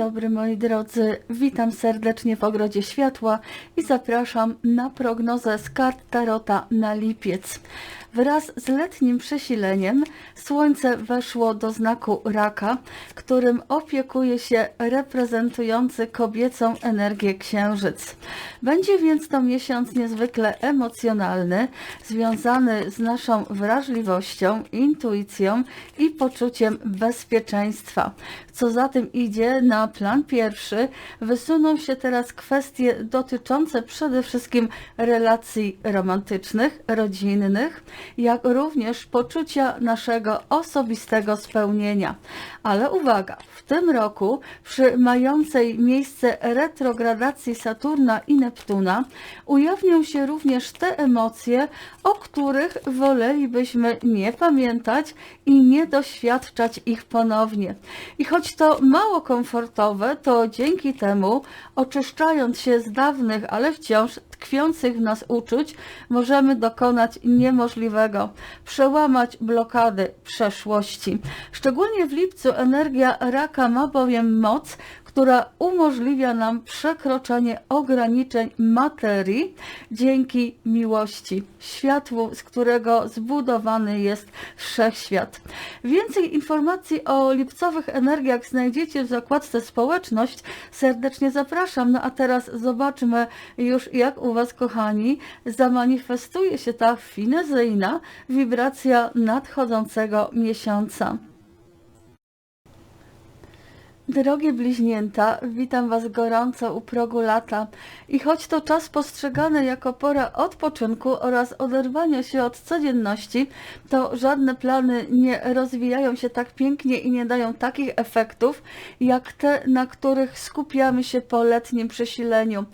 dobry moi drodzy, witam serdecznie w Ogrodzie Światła i zapraszam na prognozę z kart Tarota na lipiec. Wraz z letnim przesileniem Słońce weszło do znaku Raka, którym opiekuje się reprezentujący kobiecą energię Księżyc. Będzie więc to miesiąc niezwykle emocjonalny, związany z naszą wrażliwością, intuicją i poczuciem bezpieczeństwa. Co za tym idzie, na plan pierwszy wysuną się teraz kwestie dotyczące przede wszystkim relacji romantycznych, rodzinnych, jak również poczucia naszego osobistego spełnienia. Ale uwaga, w tym roku przy mającej miejsce retrogradacji Saturna i Neptuna ujawnią się również te emocje, o których wolelibyśmy nie pamiętać i nie doświadczać ich ponownie. I choć to mało komfortowe, to dzięki temu, oczyszczając się z dawnych, ale wciąż tkwiących w nas uczuć, możemy dokonać niemożliwego, przełamać blokady przeszłości. Szczególnie w lipcu energia raka ma bowiem moc, która umożliwia nam przekroczenie ograniczeń materii dzięki miłości, światłu, z którego zbudowany jest wszechświat. Więcej informacji o lipcowych energiach znajdziecie w zakładce Społeczność. Serdecznie zapraszam. No a teraz zobaczmy już, jak u Was, kochani, zamanifestuje się ta finezyjna wibracja nadchodzącego miesiąca. Drogie bliźnięta, witam Was gorąco u progu lata i choć to czas postrzegany jako pora odpoczynku oraz oderwania się od codzienności, to żadne plany nie rozwijają się tak pięknie i nie dają takich efektów, jak te, na których skupiamy się po letnim przesileniu.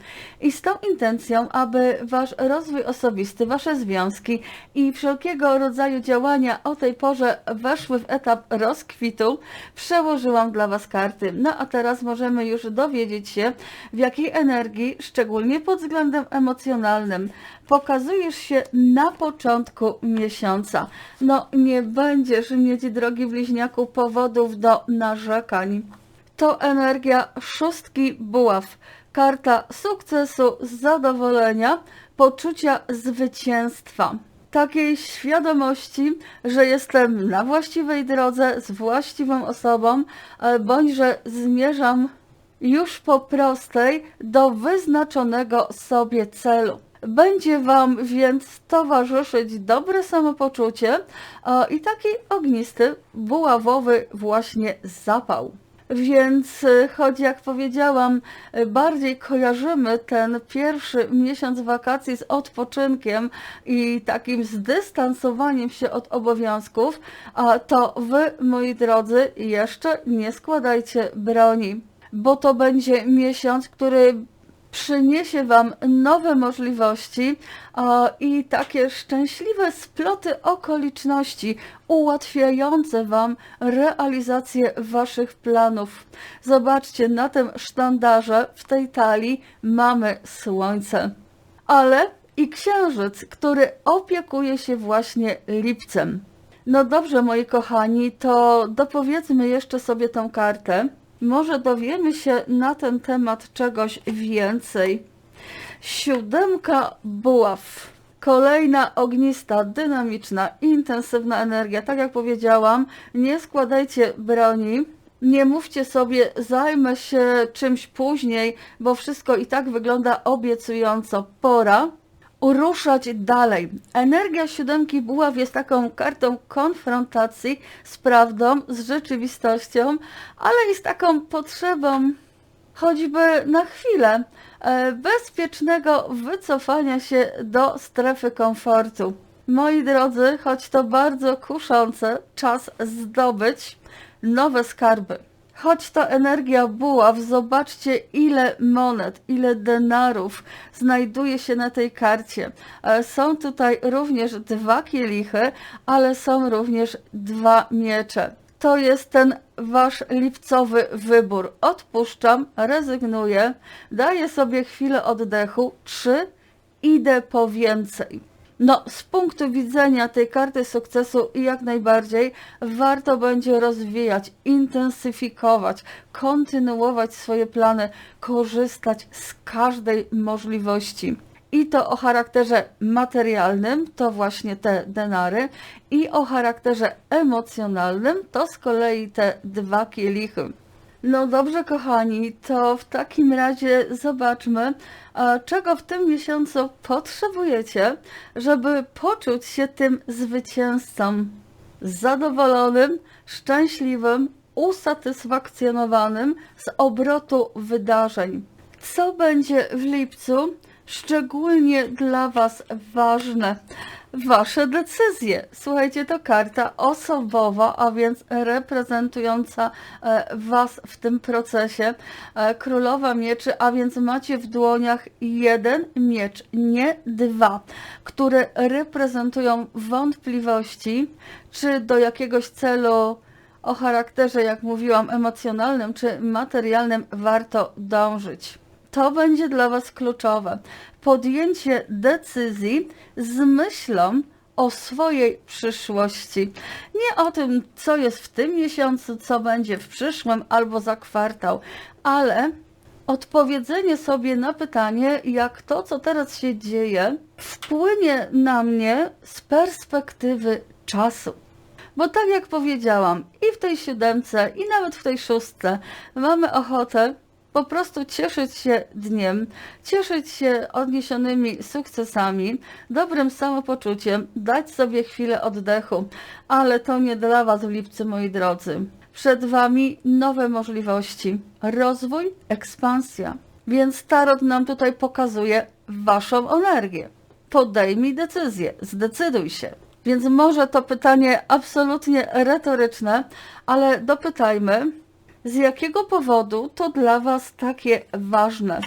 I z tą intencją, aby Wasz rozwój osobisty, Wasze związki i wszelkiego rodzaju działania o tej porze weszły w etap rozkwitu, przełożyłam dla Was karty. No a teraz możemy już dowiedzieć się, w jakiej energii, szczególnie pod względem emocjonalnym, pokazujesz się na początku miesiąca. No nie będziesz mieć, drogi bliźniaku, powodów do narzekań. To energia szóstki buław. Karta sukcesu, zadowolenia, poczucia zwycięstwa takiej świadomości, że jestem na właściwej drodze z właściwą osobą, e, bądź że zmierzam już po prostej do wyznaczonego sobie celu. Będzie Wam więc towarzyszyć dobre samopoczucie e, i taki ognisty, buławowy właśnie zapał. Więc y, choć jak powiedziałam, y, bardziej kojarzymy ten pierwszy miesiąc wakacji z odpoczynkiem i takim zdystansowaniem się od obowiązków, a to wy, moi drodzy, jeszcze nie składajcie broni, bo to będzie miesiąc, który przyniesie Wam nowe możliwości i takie szczęśliwe sploty okoliczności ułatwiające Wam realizację Waszych planów. Zobaczcie, na tym sztandarze w tej talii mamy słońce, ale i księżyc, który opiekuje się właśnie lipcem. No dobrze, moi kochani, to dopowiedzmy jeszcze sobie tą kartę. Może dowiemy się na ten temat czegoś więcej. Siódemka buław. Kolejna ognista, dynamiczna, intensywna energia. Tak jak powiedziałam, nie składajcie broni. Nie mówcie sobie, zajmę się czymś później, bo wszystko i tak wygląda obiecująco. Pora ruszać dalej. Energia siódemki buław jest taką kartą konfrontacji z prawdą, z rzeczywistością, ale i z taką potrzebą choćby na chwilę e, bezpiecznego wycofania się do strefy komfortu. Moi drodzy, choć to bardzo kuszące, czas zdobyć nowe skarby. Choć to energia buław, zobaczcie ile monet, ile denarów znajduje się na tej karcie. E, są tutaj również dwa kielichy, ale są również dwa miecze. To jest ten wasz lipcowy wybór. Odpuszczam, rezygnuję, daję sobie chwilę oddechu. Trzy, idę po więcej. No, z punktu widzenia tej karty sukcesu jak najbardziej warto będzie rozwijać, intensyfikować, kontynuować swoje plany, korzystać z każdej możliwości. I to o charakterze materialnym, to właśnie te denary, i o charakterze emocjonalnym, to z kolei te dwa kielichy. No dobrze, kochani, to w takim razie zobaczmy, a czego w tym miesiącu potrzebujecie, żeby poczuć się tym zwycięzcą. Zadowolonym, szczęśliwym, usatysfakcjonowanym z obrotu wydarzeń. Co będzie w lipcu szczególnie dla Was ważne? Wasze decyzje. Słuchajcie, to karta osobowa, a więc reprezentująca e, Was w tym procesie. E, Królowa mieczy, a więc macie w dłoniach jeden miecz, nie dwa, które reprezentują wątpliwości, czy do jakiegoś celu o charakterze, jak mówiłam, emocjonalnym czy materialnym warto dążyć. To będzie dla Was kluczowe. Podjęcie decyzji z myślą o swojej przyszłości. Nie o tym, co jest w tym miesiącu, co będzie w przyszłym albo za kwartał, ale odpowiedzenie sobie na pytanie, jak to, co teraz się dzieje, wpłynie na mnie z perspektywy czasu. Bo tak jak powiedziałam, i w tej siódemce, i nawet w tej szóstce mamy ochotę po prostu cieszyć się dniem, cieszyć się odniesionymi sukcesami, dobrym samopoczuciem, dać sobie chwilę oddechu, ale to nie dla Was w lipcu, moi drodzy. Przed Wami nowe możliwości, rozwój, ekspansja. Więc Tarot nam tutaj pokazuje Waszą energię. Podejmij decyzję, zdecyduj się. Więc może to pytanie absolutnie retoryczne, ale dopytajmy, z jakiego powodu to dla Was takie ważne?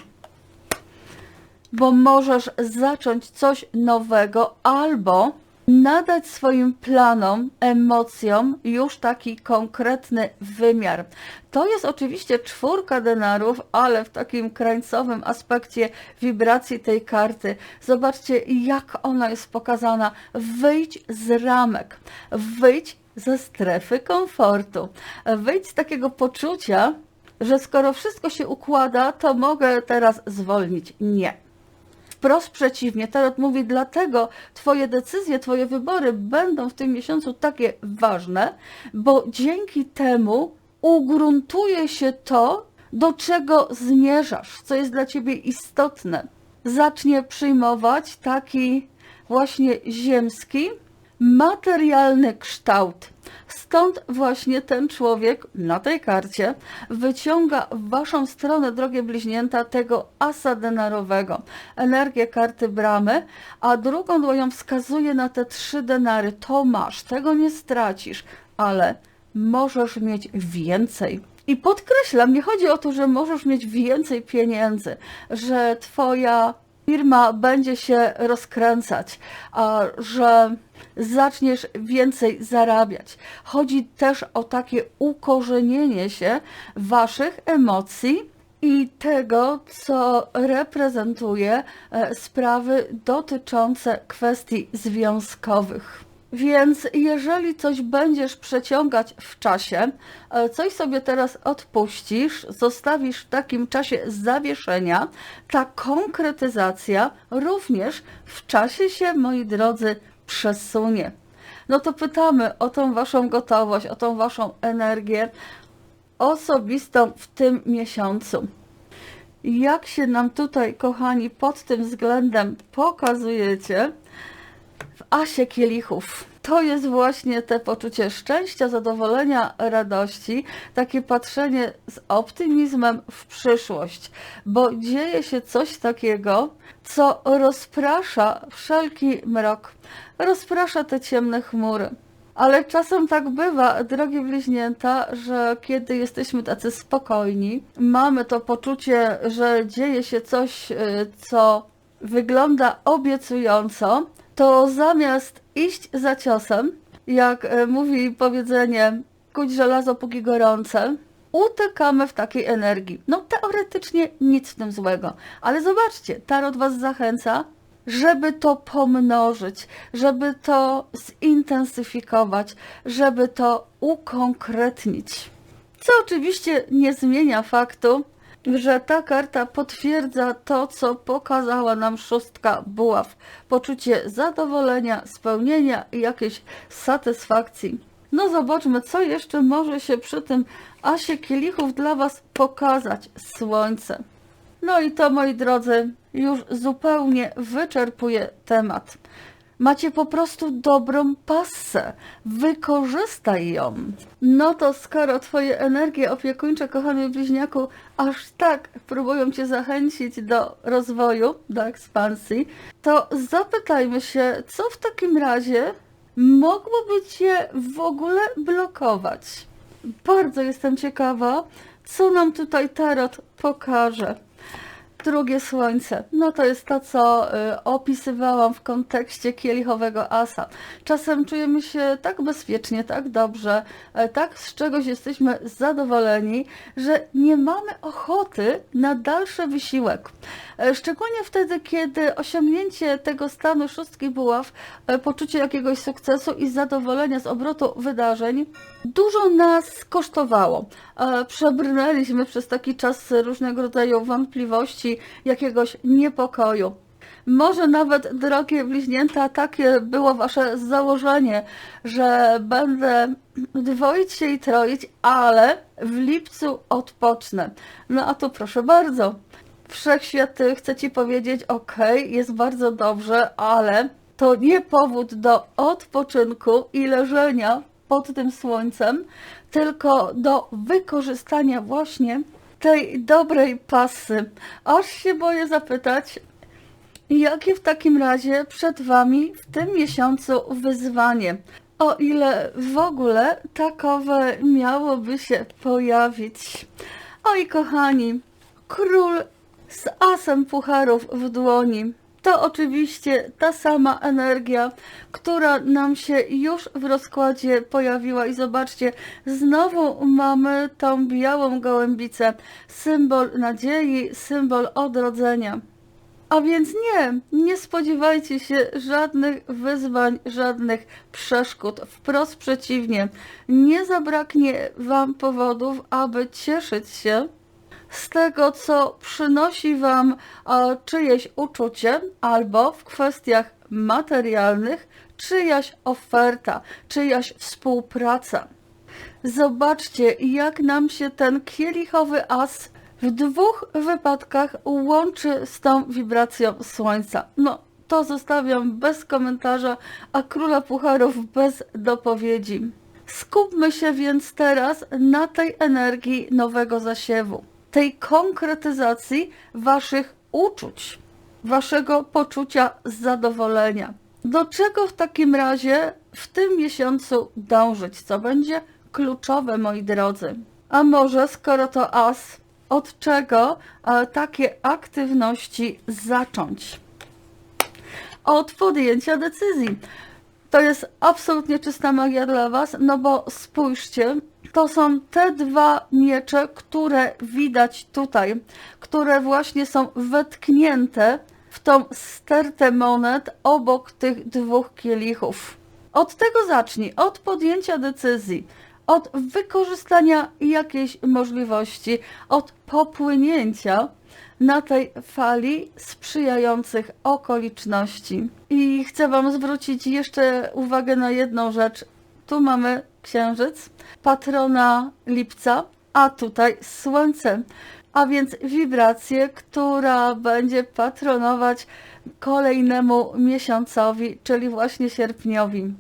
Bo możesz zacząć coś nowego albo nadać swoim planom, emocjom już taki konkretny wymiar. To jest oczywiście czwórka denarów, ale w takim krańcowym aspekcie wibracji tej karty. Zobaczcie, jak ona jest pokazana. Wyjdź z ramek, wyjdź ze strefy komfortu. Wyjdź z takiego poczucia, że skoro wszystko się układa, to mogę teraz zwolnić. Nie. Wprost przeciwnie, Tarot mówi, dlatego Twoje decyzje, Twoje wybory będą w tym miesiącu takie ważne, bo dzięki temu ugruntuje się to, do czego zmierzasz, co jest dla Ciebie istotne. Zacznie przyjmować taki właśnie ziemski, materialny kształt. Stąd właśnie ten człowiek na tej karcie wyciąga w waszą stronę, drogie bliźnięta, tego asa denarowego, energię karty bramy, a drugą dłonią wskazuje na te trzy denary. To masz, tego nie stracisz, ale możesz mieć więcej. I podkreślam, nie chodzi o to, że możesz mieć więcej pieniędzy, że twoja firma będzie się rozkręcać, że zaczniesz więcej zarabiać. Chodzi też o takie ukorzenienie się waszych emocji i tego, co reprezentuje e, sprawy dotyczące kwestii związkowych. Więc jeżeli coś będziesz przeciągać w czasie, e, coś sobie teraz odpuścisz, zostawisz w takim czasie zawieszenia, ta konkretyzacja również w czasie się, moi drodzy, przesunie. No to pytamy o tą Waszą gotowość, o tą Waszą energię osobistą w tym miesiącu. Jak się nam tutaj, kochani, pod tym względem pokazujecie w Asie Kielichów? To jest właśnie te poczucie szczęścia, zadowolenia, radości, takie patrzenie z optymizmem w przyszłość, bo dzieje się coś takiego, co rozprasza wszelki mrok, rozprasza te ciemne chmury. Ale czasem tak bywa, drogie bliźnięta, że kiedy jesteśmy tacy spokojni, mamy to poczucie, że dzieje się coś, y, co wygląda obiecująco, to zamiast iść za ciosem, jak y, mówi powiedzenie, kuć żelazo póki gorące, utykamy w takiej energii. No teoretycznie nic w tym złego, ale zobaczcie, Tarot Was zachęca żeby to pomnożyć, żeby to zintensyfikować, żeby to ukonkretnić. Co oczywiście nie zmienia faktu, że ta karta potwierdza to, co pokazała nam szóstka buław. Poczucie zadowolenia, spełnienia i jakiejś satysfakcji. No zobaczmy, co jeszcze może się przy tym asie kielichów dla Was pokazać. Słońce. No i to, moi drodzy, już zupełnie wyczerpuje temat. Macie po prostu dobrą passę. Wykorzystaj ją. No to skoro Twoje energie opiekuńcze, kochany bliźniaku, aż tak próbują Cię zachęcić do rozwoju, do ekspansji, to zapytajmy się, co w takim razie mogłoby Cię w ogóle blokować. Bardzo jestem ciekawa, co nam tutaj tarot pokaże. Drugie słońce. No to jest to, co y, opisywałam w kontekście kielichowego asa. Czasem czujemy się tak bezpiecznie, tak dobrze, e, tak z czegoś jesteśmy zadowoleni, że nie mamy ochoty na dalszy wysiłek. E, Szczególnie wtedy, kiedy osiągnięcie tego stanu szóstki buław, e, poczucie jakiegoś sukcesu i zadowolenia z obrotu wydarzeń dużo nas kosztowało. E, Przebrnęliśmy przez taki czas różnego rodzaju wątpliwości, jakiegoś niepokoju. Może nawet, drogie bliźnięta, takie było wasze założenie, że będę dwoić się i troić, ale w lipcu odpocznę. No a tu proszę bardzo. Wszechświat chce ci powiedzieć, ok, jest bardzo dobrze, ale to nie powód do odpoczynku i leżenia pod tym słońcem, tylko do wykorzystania właśnie tej dobrej pasy. Aż się boję zapytać, jakie w takim razie przed Wami w tym miesiącu wyzwanie? O ile w ogóle takowe miałoby się pojawić. Oj, kochani, król z asem pucharów w dłoni. To oczywiście ta sama energia, która nam się już w rozkładzie pojawiła. I zobaczcie, znowu mamy tą białą gołębicę, symbol nadziei, symbol odrodzenia. A więc nie, nie spodziewajcie się żadnych wyzwań, żadnych przeszkód. Wprost przeciwnie, nie zabraknie Wam powodów, aby cieszyć się z tego, co przynosi Wam e, czyjeś uczucie, albo w kwestiach materialnych czyjaś oferta, czyjaś współpraca. Zobaczcie, jak nam się ten kielichowy as w dwóch wypadkach łączy z tą wibracją słońca. No, to zostawiam bez komentarza, a króla pucharów bez dopowiedzi. Skupmy się więc teraz na tej energii nowego zasiewu, tej konkretyzacji waszych uczuć, waszego poczucia zadowolenia. Do czego w takim razie w tym miesiącu dążyć? Co będzie kluczowe, moi drodzy? A może, skoro to as, od czego e, takie aktywności zacząć? Od podjęcia decyzji. To jest absolutnie czysta magia dla Was, no bo spójrzcie, to są te dwa miecze, które widać tutaj, które właśnie są wetknięte w tą stertę monet obok tych dwóch kielichów. Od tego zacznij, od podjęcia decyzji, od wykorzystania jakiejś możliwości, od popłynięcia na tej fali sprzyjających okoliczności. I chcę Wam zwrócić jeszcze uwagę na jedną rzecz. Tu mamy księżyc, patrona lipca, a tutaj słońce, a więc wibrację, która będzie patronować kolejnemu miesiącowi, czyli właśnie sierpniowi.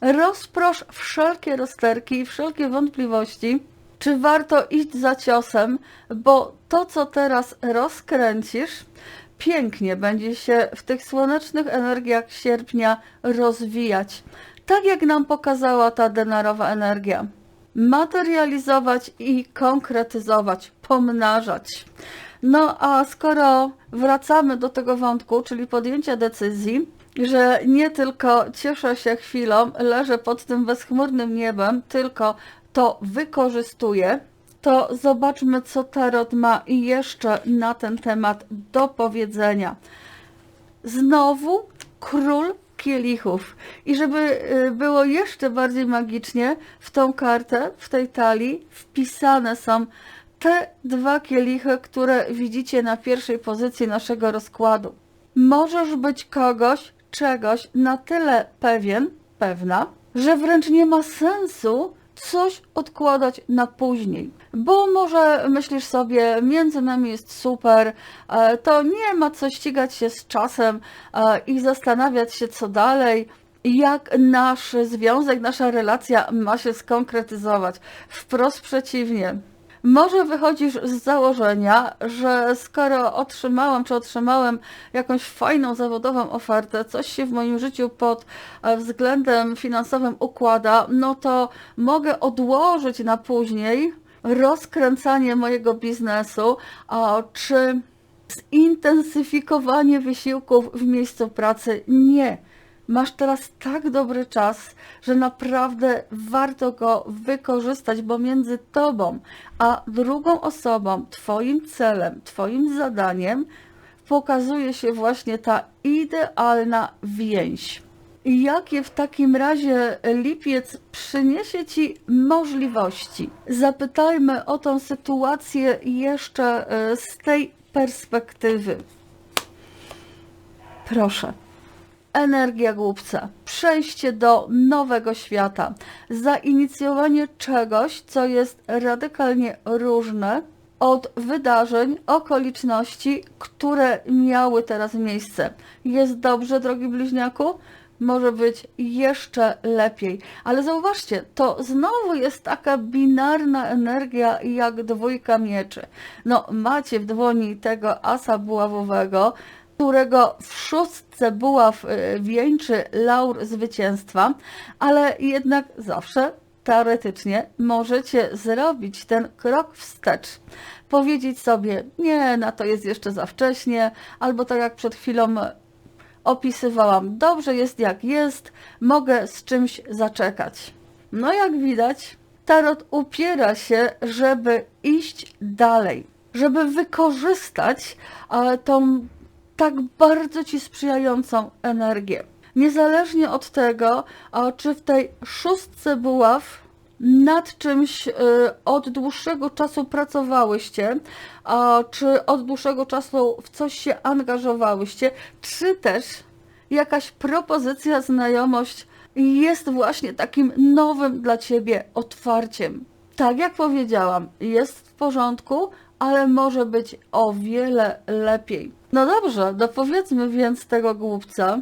Rozprosz wszelkie rozterki i wszelkie wątpliwości, czy warto iść za ciosem, bo to, co teraz rozkręcisz, pięknie będzie się w tych słonecznych energiach sierpnia rozwijać. Tak jak nam pokazała ta denarowa energia. Materializować i konkretyzować, pomnażać. No a skoro wracamy do tego wątku, czyli podjęcia decyzji, że nie tylko cieszę się chwilą, leżę pod tym bezchmurnym niebem, tylko to wykorzystuję, to zobaczmy, co Tarot ma jeszcze na ten temat do powiedzenia. znowu król kielichów. I żeby y, było jeszcze bardziej magicznie, w tą kartę, w tej talii wpisane są te dwa kielichy, które widzicie na pierwszej pozycji naszego rozkładu. Możesz być kogoś, czegoś na tyle pewien, pewna, że wręcz nie ma sensu coś odkładać na później. Bo może myślisz sobie, między nami jest super, e, to nie ma co ścigać się z czasem e, i zastanawiać się, co dalej. Jak nasz związek, nasza relacja ma się skonkretyzować? Wprost przeciwnie. Może wychodzisz z założenia, że skoro otrzymałam czy otrzymałem jakąś fajną zawodową ofertę, coś się w moim życiu pod e, względem finansowym układa, no to mogę odłożyć na później rozkręcanie mojego biznesu, czy zintensyfikowanie wysiłków w miejscu pracy. Nie Masz teraz tak dobry czas, że naprawdę warto go wykorzystać, bo między tobą a drugą osobą, twoim celem, twoim zadaniem pokazuje się właśnie ta idealna więź. Jakie w takim razie lipiec przyniesie Ci możliwości? Zapytajmy o tą sytuację jeszcze e, z tej perspektywy. Proszę energia głupca, przejście do nowego świata, zainicjowanie czegoś, co jest radykalnie różne od wydarzeń, okoliczności, które miały teraz miejsce. Jest dobrze, drogi bliźniaku? Może być jeszcze lepiej. Ale zauważcie, to znowu jest taka binarna energia jak dwójka mieczy. No, macie w dłoni tego asa buławowego, którego w szóstce buław y, wieńczy laur zwycięstwa, ale jednak zawsze teoretycznie możecie zrobić ten krok wstecz. Powiedzieć sobie, nie, na to jest jeszcze za wcześnie, albo tak jak przed chwilą opisywałam, dobrze jest jak jest, mogę z czymś zaczekać. No jak widać, tarot upiera się, żeby iść dalej, żeby wykorzystać tą tak bardzo ci sprzyjającą energię. Niezależnie od tego, czy w tej szóstce buław nad czymś y, od dłuższego czasu pracowałyście, czy od dłuższego czasu w coś się angażowałyście, czy też jakaś propozycja, znajomość jest właśnie takim nowym dla ciebie otwarciem. Tak jak powiedziałam, jest w porządku, ale może być o wiele lepiej. No dobrze, dopowiedzmy więc tego głupca,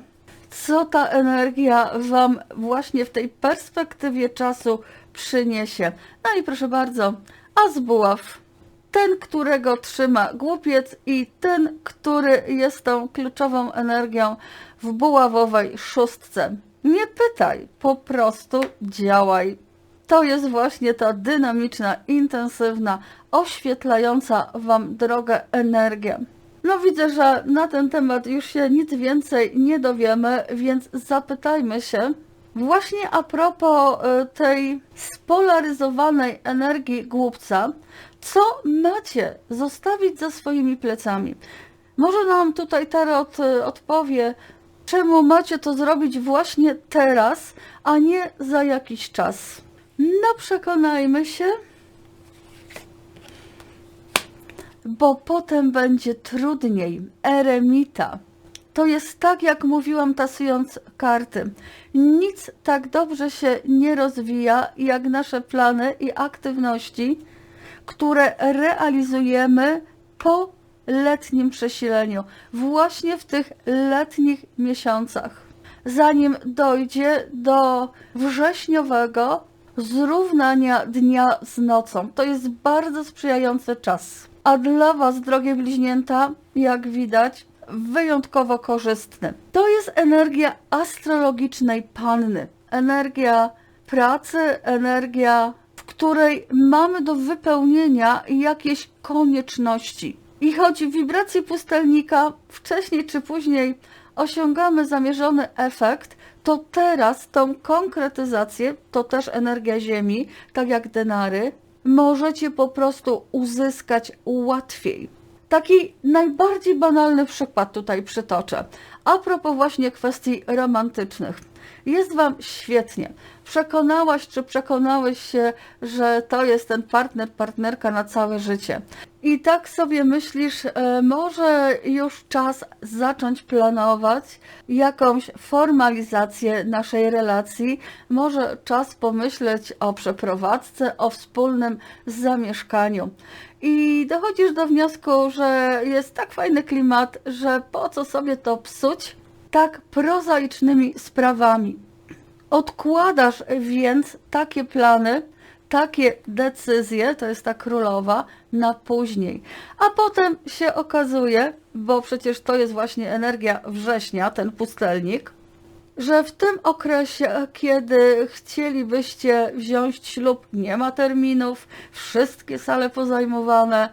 co ta energia Wam właśnie w tej perspektywie czasu przyniesie. No i proszę bardzo, a z buław. Ten, którego trzyma głupiec i ten, który jest tą kluczową energią w buławowej szóstce. Nie pytaj, po prostu działaj. To jest właśnie ta dynamiczna, intensywna, oświetlająca Wam drogę energia. No widzę, że na ten temat już się nic więcej nie dowiemy, więc zapytajmy się właśnie a propos y, tej spolaryzowanej energii głupca, co macie zostawić za swoimi plecami. Może nam tutaj Tarot y, odpowie, czemu macie to zrobić właśnie teraz, a nie za jakiś czas. No przekonajmy się. Bo potem będzie trudniej. Eremita. To jest tak, jak mówiłam, tasując karty. Nic tak dobrze się nie rozwija, jak nasze plany i aktywności, które realizujemy po letnim przesileniu, właśnie w tych letnich miesiącach. Zanim dojdzie do wrześniowego zrównania dnia z nocą. To jest bardzo sprzyjający czas a dla Was, drogie bliźnięta, jak widać, wyjątkowo korzystny. To jest energia astrologicznej panny, energia pracy, energia, w której mamy do wypełnienia jakieś konieczności. I choć w wibracji pustelnika wcześniej czy później osiągamy zamierzony efekt, to teraz tą konkretyzację, to też energia Ziemi, tak jak denary, możecie po prostu uzyskać łatwiej. Taki najbardziej banalny przykład tutaj przytoczę. A propos właśnie kwestii romantycznych. Jest Wam świetnie. Przekonałaś czy przekonałeś się, że to jest ten partner, partnerka na całe życie. I tak sobie myślisz, e, może już czas zacząć planować jakąś formalizację naszej relacji, może czas pomyśleć o przeprowadzce, o wspólnym zamieszkaniu. I dochodzisz do wniosku, że jest tak fajny klimat, że po co sobie to psuć tak prozaicznymi sprawami. Odkładasz więc takie plany, takie decyzje, to jest ta królowa, na później. A potem się okazuje, bo przecież to jest właśnie energia września, ten pustelnik, że w tym okresie, kiedy chcielibyście wziąć ślub, nie ma terminów, wszystkie sale pozajmowane,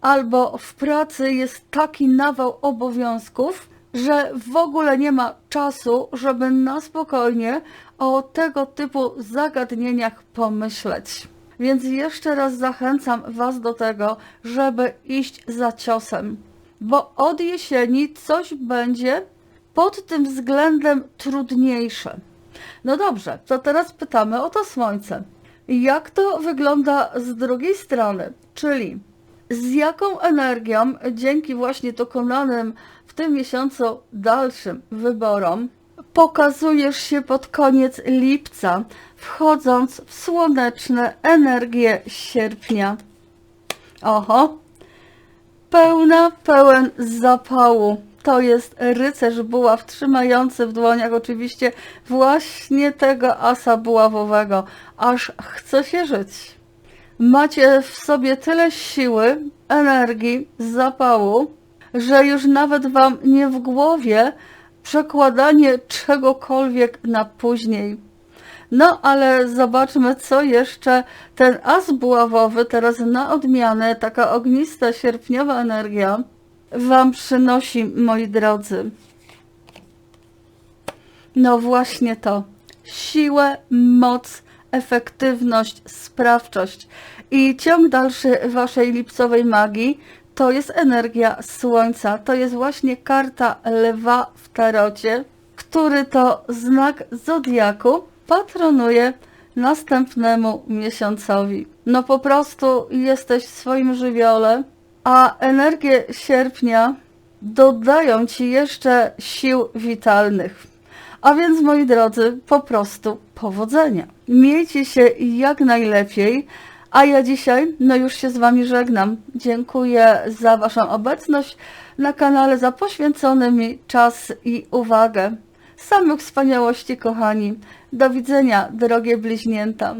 albo w pracy jest taki nawał obowiązków, że w ogóle nie ma czasu, żeby na spokojnie o tego typu zagadnieniach pomyśleć. Więc jeszcze raz zachęcam Was do tego, żeby iść za ciosem, bo od jesieni coś będzie pod tym względem trudniejsze. No dobrze, to teraz pytamy o to słońce. Jak to wygląda z drugiej strony? Czyli z jaką energią dzięki właśnie dokonanym w tym miesiącu dalszym wyborom pokazujesz się pod koniec lipca, wchodząc w słoneczne energie sierpnia. Oho, pełna, pełen zapału. To jest rycerz buław trzymający w dłoniach oczywiście właśnie tego asa buławowego. Aż chce się żyć. Macie w sobie tyle siły, energii, zapału, że już nawet wam nie w głowie przekładanie czegokolwiek na później. No ale zobaczmy, co jeszcze ten as buławowy, teraz na odmianę, taka ognista, sierpniowa energia wam przynosi, moi drodzy. No właśnie to. Siłę, moc, efektywność, sprawczość i ciąg dalszy waszej lipcowej magii to jest energia słońca. To jest właśnie karta lwa w tarocie, który to znak zodiaku patronuje następnemu miesiącowi. No po prostu jesteś w swoim żywiole, a energię sierpnia dodają ci jeszcze sił witalnych. A więc moi drodzy, po prostu powodzenia. Miejcie się jak najlepiej. A ja dzisiaj, no już się z Wami żegnam. Dziękuję za Waszą obecność na kanale, za poświęcony mi czas i uwagę. Samych wspaniałości, kochani. Do widzenia, drogie bliźnięta.